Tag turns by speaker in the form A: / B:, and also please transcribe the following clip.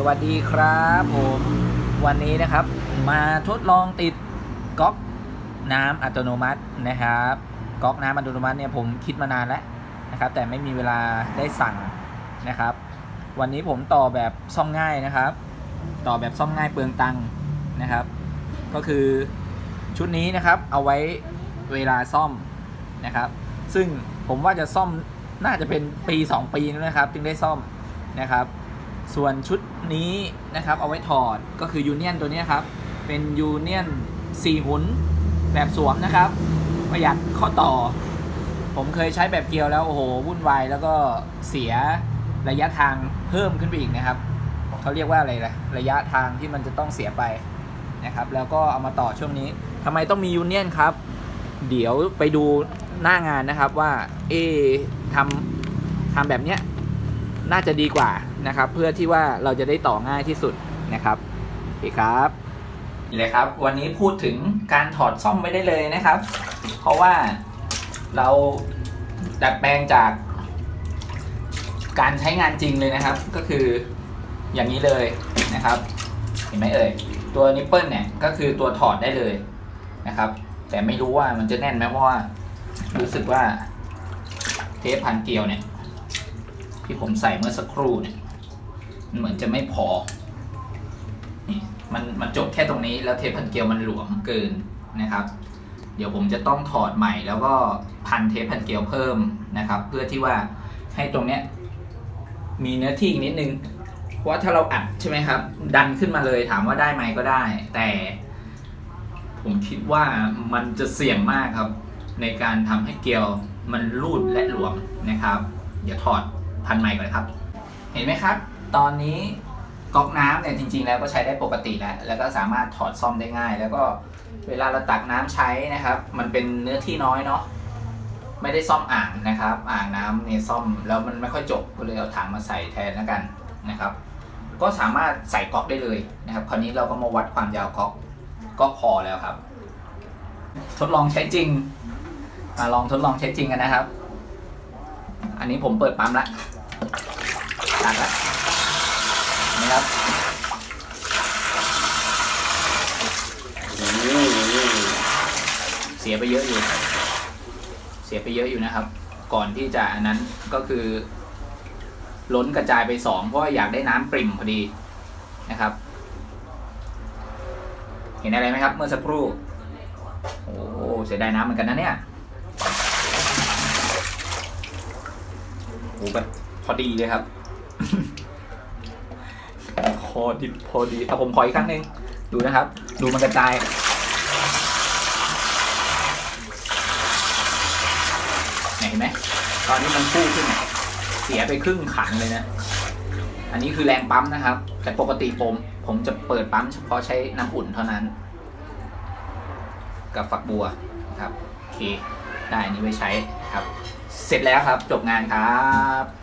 A: สวัสดีครับผมวันนี้นะครับ มาทดลองติดก๊อกน้ำอัตโนมัตินะครับก๊อกน้ำอัตโนมัติเนี่ยผมคิดมานานแล้วนะครับ แต่ไม่มีเวลาได้สั่งนะครับ วันนี้ผมต่อแบบซ่อมง่ายนะครับ ต่อแบบซ่อมง่ายเปลืองตังค์นะครับ ก็คือชุดนี้นะครับเอาไว้เวลาซ่อมนะครับ ซึ่งผมว่าจะซ่อมน่าจะเป็นปี 2 ปีนะครับ จึงได้ซ่อมนะครับ ส่วนชุดนี้นะครับเอาไว้ถอดก็คือยูเนียนตัวนี้ครับ เป็นยูเนียน4หุนแบบสวมนะครับ ประหยัดข้อต่อ ผมเคยใช้แบบเกลียวแล้ว โอ้โห วุ่นวายแล้วก็เสียระยะทางเพิ่มขึ้นไปอีกนะครับเขาเรียกว่าอะไรล่ะระยะทางที่มันจะต้องเสียไปนะครับ แล้วก็เอามาต่อช่วงนี้ทำไมต้องมียูเนียนครับ เดี๋ยวไปดูหน้างานนะครับว่า เอทำทำแบบเนี้ย น่าจะดีกว่านะครับ เพื่อที่ว่าเราจะได้ต่อง่ายที่สุดนะครับโอเคครับนี่เลยครับ วันนี้พูดถึงการถอดซ่อมไม่ได้เลยนะครับ เพราะว่าเราดัดแปลงจาก การใช้งานจริงเลยนะครับ ก็คืออย่างนี้เลยนะครับ เห็นไหมเอ่ยตัวนิปเปิลเนี่ยก็คือตัวถอดได้เลยนะครับ แต่ไม่รู้ว่ามันจะแน่นไหมเพราะว่ารู้สึกว่าเทปพันเกลียวเนี่ย ที่ผมใส่เมื่อสักครู่เนี่ยมันเหมือนจะไม่พอนี่มันมันจบแค่ตรงนี้แล้วเทปพันเกลียวมันหลวมเกินนะครับ เดี๋ยวผมจะต้องถอดใหม่แล้วก็พันเทปพันเกลียวเพิ่มนะครับ เพื่อที่ว่าให้ตรงเนี้ยมีเนื้อที่อีกนิดนึงเพราะว่าถ้าเราอัดใช่ไหมครับ ดันขึ้นมาเลยถามว่าได้ไหมก็ได้ แต่ ผมคิดว่ามันจะเสี่ยงมากครับ ในการทำให้เกลียวมันรูดและหลวมนะครับเดี๋ยวถอด พันใหม่ก่อนครับ เห็นไหมครับ ตอนนี้ก๊อกน้ำเนี่ยจริง ๆ แล้วก็ใช้ได้ปกติแล้ว แล้วก็สามารถถอดซ่อมได้ง่าย แล้วก็เวลาเราตักน้ำใช้นะครับ มันเป็นเนื้อที่น้อยเนาะไม่ได้ซ่อมอ่างนะครับ อ่างน้ำเนี่ยซ่อมแล้วมันไม่ค่อยจบก็เลยเอาถังมาใส่แทนแล้วกันนะครับ ก็สามารถใส่ก๊อกได้เลยนะครับ คราวนี้เราก็มาวัดความยาวก๊อกก็พอแล้วครับ ทดลองใช้จริงมาลองทดลองใช้จริงกันนะครับ อันนี้ผมเปิดปั๊มละตัดละนี่ครับโอ้โหเสียไปเยอะอยู่ เสียไปเยอะอยู่นะครับ ก่อนที่จะอันนั้นก็คือ ล้นกระจายไปสองเพราะอยากได้น้ำปริ่มพอดีนะครับ เห็นอะไรไหมครับ เมื่อสักครู่ โอ้โหเสียดายน้ำเหมือนกันนะเนี่ย โอ้แบบพอดีเลยครับพอดีพอดีเอาผมขออีกครั้งหนึ่งดูนะครับ ดูมันกระจายเห็นไหมตอนนี้มันพุ่งขึ้น เสียไปครึ่งขันเลยนะ อันนี้คือแรงปั๊มนะครับ แต่ปกติผม ผมจะเปิดปั๊มเฉพาะใช้น้ำอุ่นเท่านั้น กับฝักบัวนะครับโอเคได้อันนี้ไว้ใช้ครับ เสร็จแล้วครับ จบงานครับ